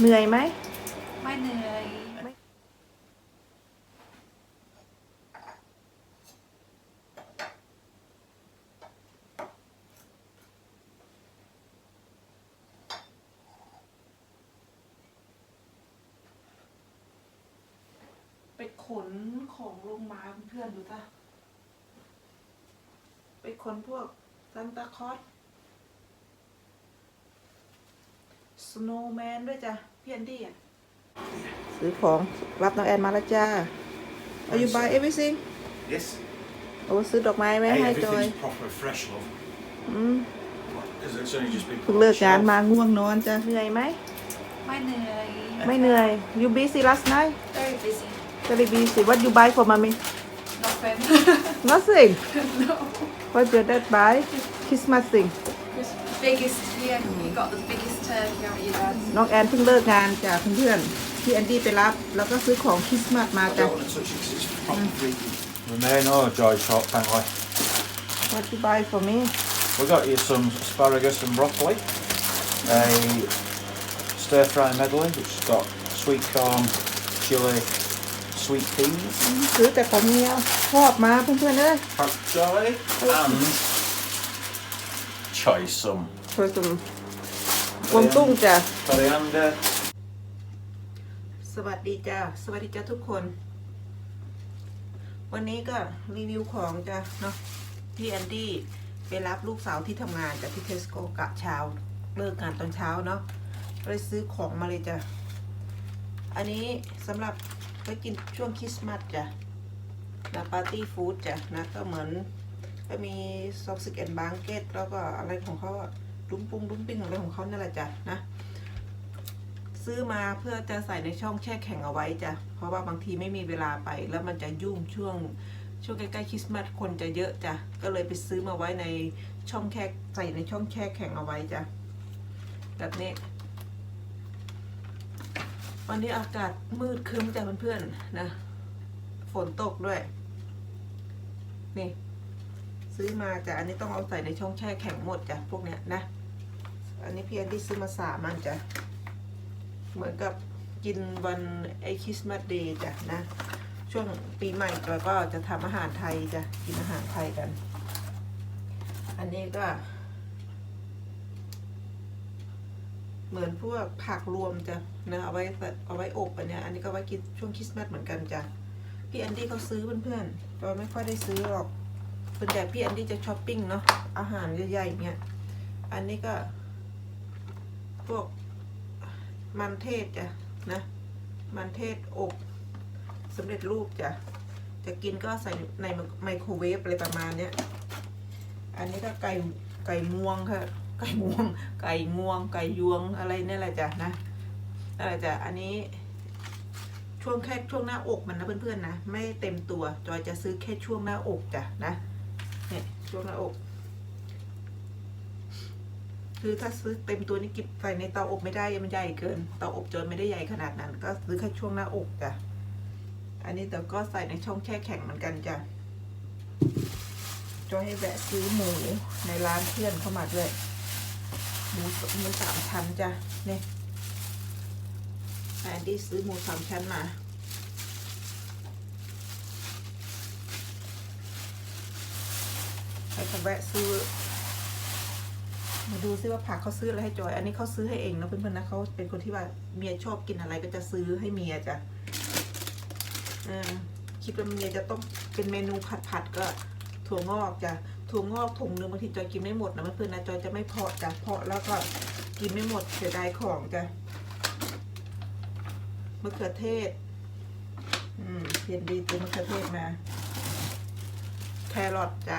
เหนื่อยไหม ไม่เหนื่อยไปขนของลงมาเพื่อนดูจ้ะไปขนพวกซันตาคอส โนว์แมนด้วยจ้ะพี่แอนดี้อ่ะซื้อของรับน้องแอนมาแล้วจ้า Are you buy everything Yes. โอ้ซื้อดอกไม้ไหม Hey, ให้จอย everything's proper fresh, love. อืม Because it's only just been เพิ่ put ง on เลิก the งาน shelf. มาง่วงนอนจ้ะเหนื่อยไหม ไม่เหนื่อย ไม่เหนื่อย You busy last night very busy Very busy What you buy for mommy no friend Nothing no What your dad buy Christmas thing Just biggest yeah you got the biggest turkey haven't you dad น้องแอนเพิ่งเลิกงานจากเพื่อนๆพี่แอนดี้ไปรับ แล้วก็ซื้อของคริสต์มาสมา I จ้ะ don't want to touch it because it's proper freaky. Remain or Joy Shop, thank you. What you buy for me We got you some asparagus and broccoli, a stir fry medley which has got sweet corn, chili, sweet peas, ซื้อแต่ของเมียชอบมาเพื่อนๆเลย pak choi, and choy some เพื่อสมก วางตุ้งจ้ะ coriander. สวัสดีจ้ะสวัสดีจ้ะทุกคน วันนี้ก็รีวิวของจ้ะเนาะพี่แอนดี้ไปรับลูกสาวที่ทำงานจากที่เทสโก้กะเช้าเลิกงานตอนเช้าเนาะก็เลยซื้อของมาเลยจ้ะ อันนี้สำหรับไปกินช่วงคริสต์มาสจ้ะนะปาร์ตี้ฟู้ดจ้ะนะก็เหมือนก็มีซอกซิกแอนบางเกตแล้วก็อะไรของเขาอะ ดุ้มปุ้งดุ้มปิ้งอะไรของเขานั่นแหละจ้ะนะ ซื้อมาเพื่อจะใส่ในช่องแช่แข็งเอาไว้จ้ะเพราะว่าบางทีไม่มีเวลาไป แล้วมันจะยุ่งช่วง ช่วงใกล้ๆคริสต์มาสคนจะเยอะจ้ะก็เลยไปซื้อมาไว้ในช่องแช่ใส่ในช่องแช่แข็งเอาไว้จ้ะแบบนี้วันนี้อากาศมืดครึ้มจ้ะเพื่อนๆนะฝนตกด้วย นี่ ซื้อมาจ้ะอันนี้ต้องเอาใส่ในช่องแช่แข็งหมดจ้ะพวกเนี้ยนะ อันนี้พี่แอนดี้ซื้อมาสามอันจ้ะ เหมือนกับกินวันไอคริสต์มาสเดย์จ้ะนะ ช่วงปีใหม่จอยก็จะทำอาหารไทยจ้ะ กินอาหารไทยกัน อันนี้ก็ เหมือนพวกผักรวมจ้ะนะเอาไว้เอาไว้อบอันเนี้ย อันนี้ก็ไว้กินช่วงคริสต์มาสเหมือนกันจ้ะ พี่แอนดี้เขาซื้อเพื่อนๆจอยไม่ค่อยได้ซื้อหรอกส่วนใหญ่พี่แอนดี้จะช้อปปิ้งเนาะอาหารใหญ่ๆเนี้ยอันนี้ก็ พวกมันเทศจ้ะนะ มันเทศอบสำเร็จรูปจ้ะ จะกินก็ใส่ในไมโครเวฟอะไรประมาณเนี้ย อันนี้ก็ไก่ไก่งวงค่ะ ไก่งวง ไก่งวง ไก่ยวงอะไรเนี่ยแหละจ้ะนะนั่นแหละจ้ะ อันนี้ช่วงแค่ช่วงหน้าอกมันนะเพื่อนๆนะ ไม่เต็มตัว จอยจะซื้อแค่ช่วงหน้าอกจ้ะนะเนี่ยช่วงหน้าอก คือถ้าซื้อเต็มตัวนี่กิบใส่ในเตาอบไม่ได้มันใหญ่เกินเตาอบจนไม่ได้ใหญ่ขนาดนั้น ก็ซื้อแค่ช่วงหน้าอกจ้ะอันนี้แต่ก็ใส่ในช่องแช่แข็งเหมือนกันจ้ะจอยให้แวะซื้อหมูในร้านเพื่อนเข้ามาด้วยหมูหมูสามชั้นจ้ะนี่แอนดี้ซื้อหมูสามชั้นมาให้เขาแวะซื้อ มาดูซิว่าผักเขาซื้ออะไรให้จอย อันนี้เขาซื้อให้เองนะเพื่อนๆนะเขาเป็นคนที่ว่าเมียชอบกินอะไรก็จะซื้อให้เมียจ้ะเออคิดว่าเมียจะต้องเป็นเมนูผัดผัดๆก็ถั่วงอกจ้ะถั่วงอกถุงนึงบางทีจอยกินไม่หมดนะเพื่อนๆนะจอยจะไม่เพาะจ้ะเพาะแล้วก็กินไม่หมดเสียดายของจ้ะมะเขือเทศ อืมเย็นดีตัวมะเขือเทศมา แครอทจ้ะ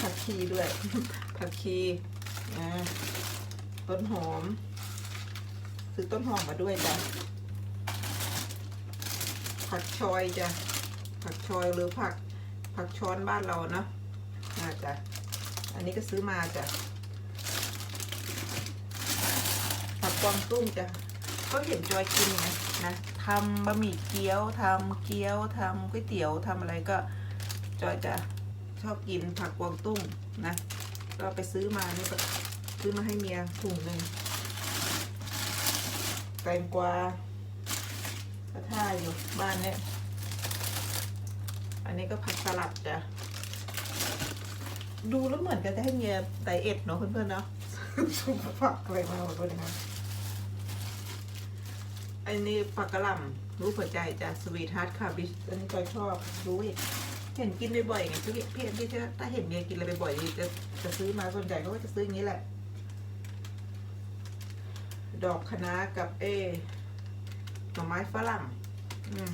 ผักชีด้วย ผักชีนะต้นหอม ซื้อต้นหอมมาด้วยจ้ะ ผักชอยจ้ะ ผักชอยหรือผักผักช้อนบ้านเราเนาะน่าจ้ะ อันนี้ก็ซื้อมาจ้ะ ผักกวางตุ้งจ้ะ ก็เห็นจอยกินไงนะทำบะหมี่เกี๊ยวทำเกี๊ยวทำก๋วยเตี๋ยวทำอะไรก็จอยจะ ชอบกินผักกวางตุ้งนะ ก็ไปซื้อมานี่ก็ซื้อมาให้เมียถุงหนึ่งแตงกวาก็ท่าอยู่บ้านเนี่ย อันนี้ก็ผักสลัดจ้ะ ดูแล้วเหมือนกันจะให้เมียไดเอทเนาะเพื่อนๆเนาะชุบผักอะไรมาหมดเลยนะอันนี้ผักกะหล่ำรู้หัวใจจ้ะสวีทฮาร์ดคาบิชอันนี้จอยชอบรู้อีก เห็นกินบ่อยๆไงพี่พี่พี่ถ้าเห็นเมียกินอะไรบ่อยๆจะจะซื้อมาส่วนใหญ่เขาก็จะซื้ออย่างนี้แหละ ดอกคะน้ากับเอหน่อไม้ฝรั่ง อืม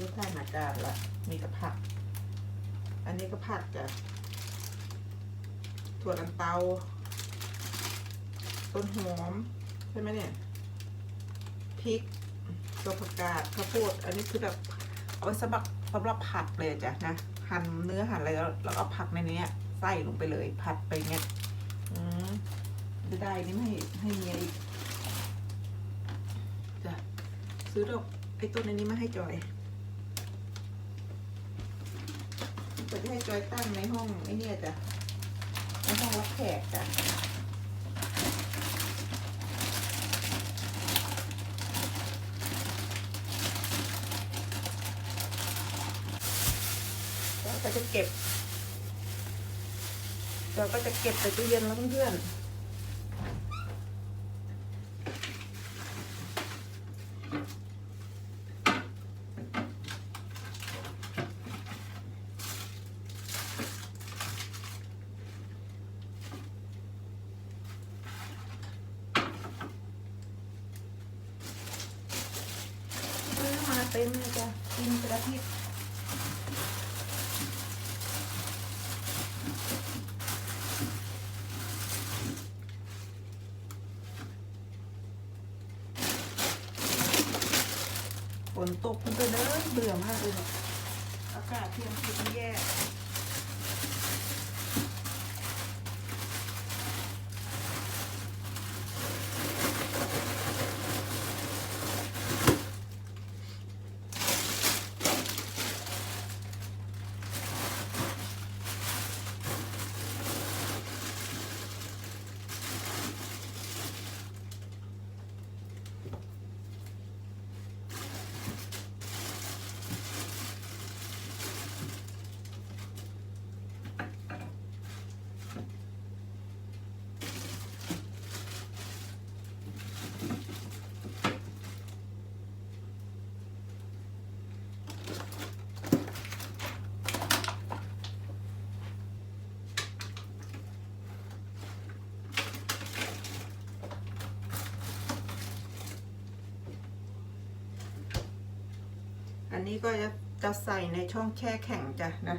นี่ท่านอากาศละมีกับผัก อันนี้ก็ผักจ้ะถั่วลันเตา ต้นหอม ใช่ไหมเนี่ยพริกตัวผักกาดข้าวโพดอันนี้คือแบบ เอาไว้สำหรับสำหรับผัดเลยจ้ะนะหั่นเนื้อหั่นอะไรแล้วแล้วก็ผักในนี้ใส่ลงไปเลย ผัดไปเงี้ยอืมจะได้นี่ไม่ให้ให้เมียอีกจ้ะซื้อดอกไอ้ต้นอันนี้มาให้จอยจะให้จอยตั้งในห้องไอ้เนี่ยจ้ะในห้องรับแขกจ้ะ ก็จะเก็บ เราก็จะเก็บใส่ตู้เย็นแล้วเพื่อนๆซื้อมาเต็มเลยจ้ะกินเป็นอาทิตย์ ฝนตกมันก็ เบื่อมากเลยอากาศเที่ยงคืนมันแย่ อันนี้ก็จะจะใส่ในช่องแช่แข็งจ้ะนะ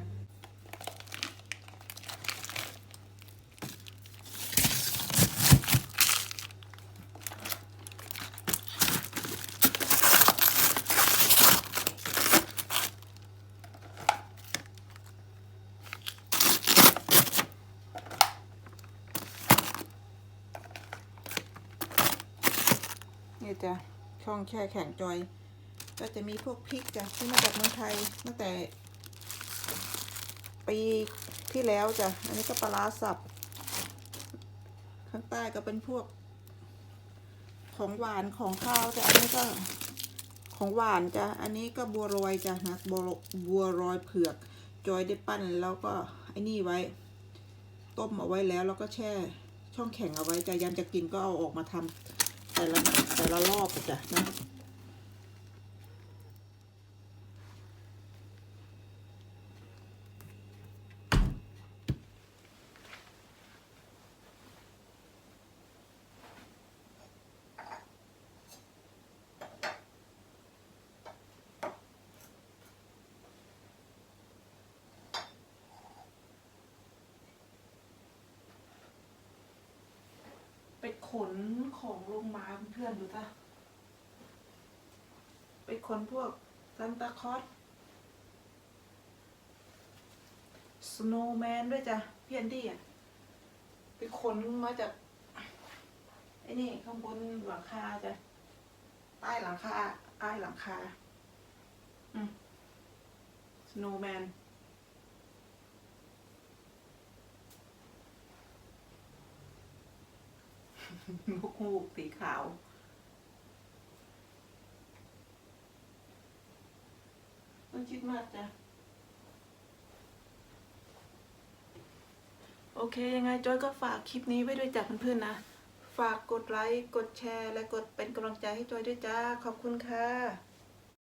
นี่จ้ะช่องแช่แข็งจอย ก็จะมีพวกพริกจ้ะที่มาจากเมืองไทยตั้งแต่ ปีที่แล้วจ้ะ อันนี้ก็ปลาสับ ข้างใต้ก็เป็นพวก ของหวานของข้าวจ้ะ อันนี้ก็ของหวานจ้ะ อันนี้ก็บัวรอยจ้ะนะบัวบัวรอยเผือก จอยได้ปั้นแล้วก็ไอ้นี่ไว้ ต้มเอาไว้แล้วแล้วก็แช่ช่องแข็งเอาไว้จ้ะยามจะกินก็เอาออกมาทำแต่ละแต่ละรอบจ้ะนะ ขนของลงมาเพื่อนดูจ้ะไปขนพวกซันตาคอสสโนว์แมนด้วยจ้ะเพียนดี้อะไปขนมาจากไอ้นี่ข้างบนหลังคาจ้ะใต้หลังคาใต้หลังคาอืมสโนว์แมน นกมูกสีขาวต้นคิดมากจ้ะ โอเค ยังไงจอยก็ฝากคลิปนี้ไว้ด้วยจ้ะเพื่อนๆนะ ฝากกดไลค์ กดแชร์ และกดเป็นกำลังใจให้จอยด้วยจ้า ขอบคุณค่ะ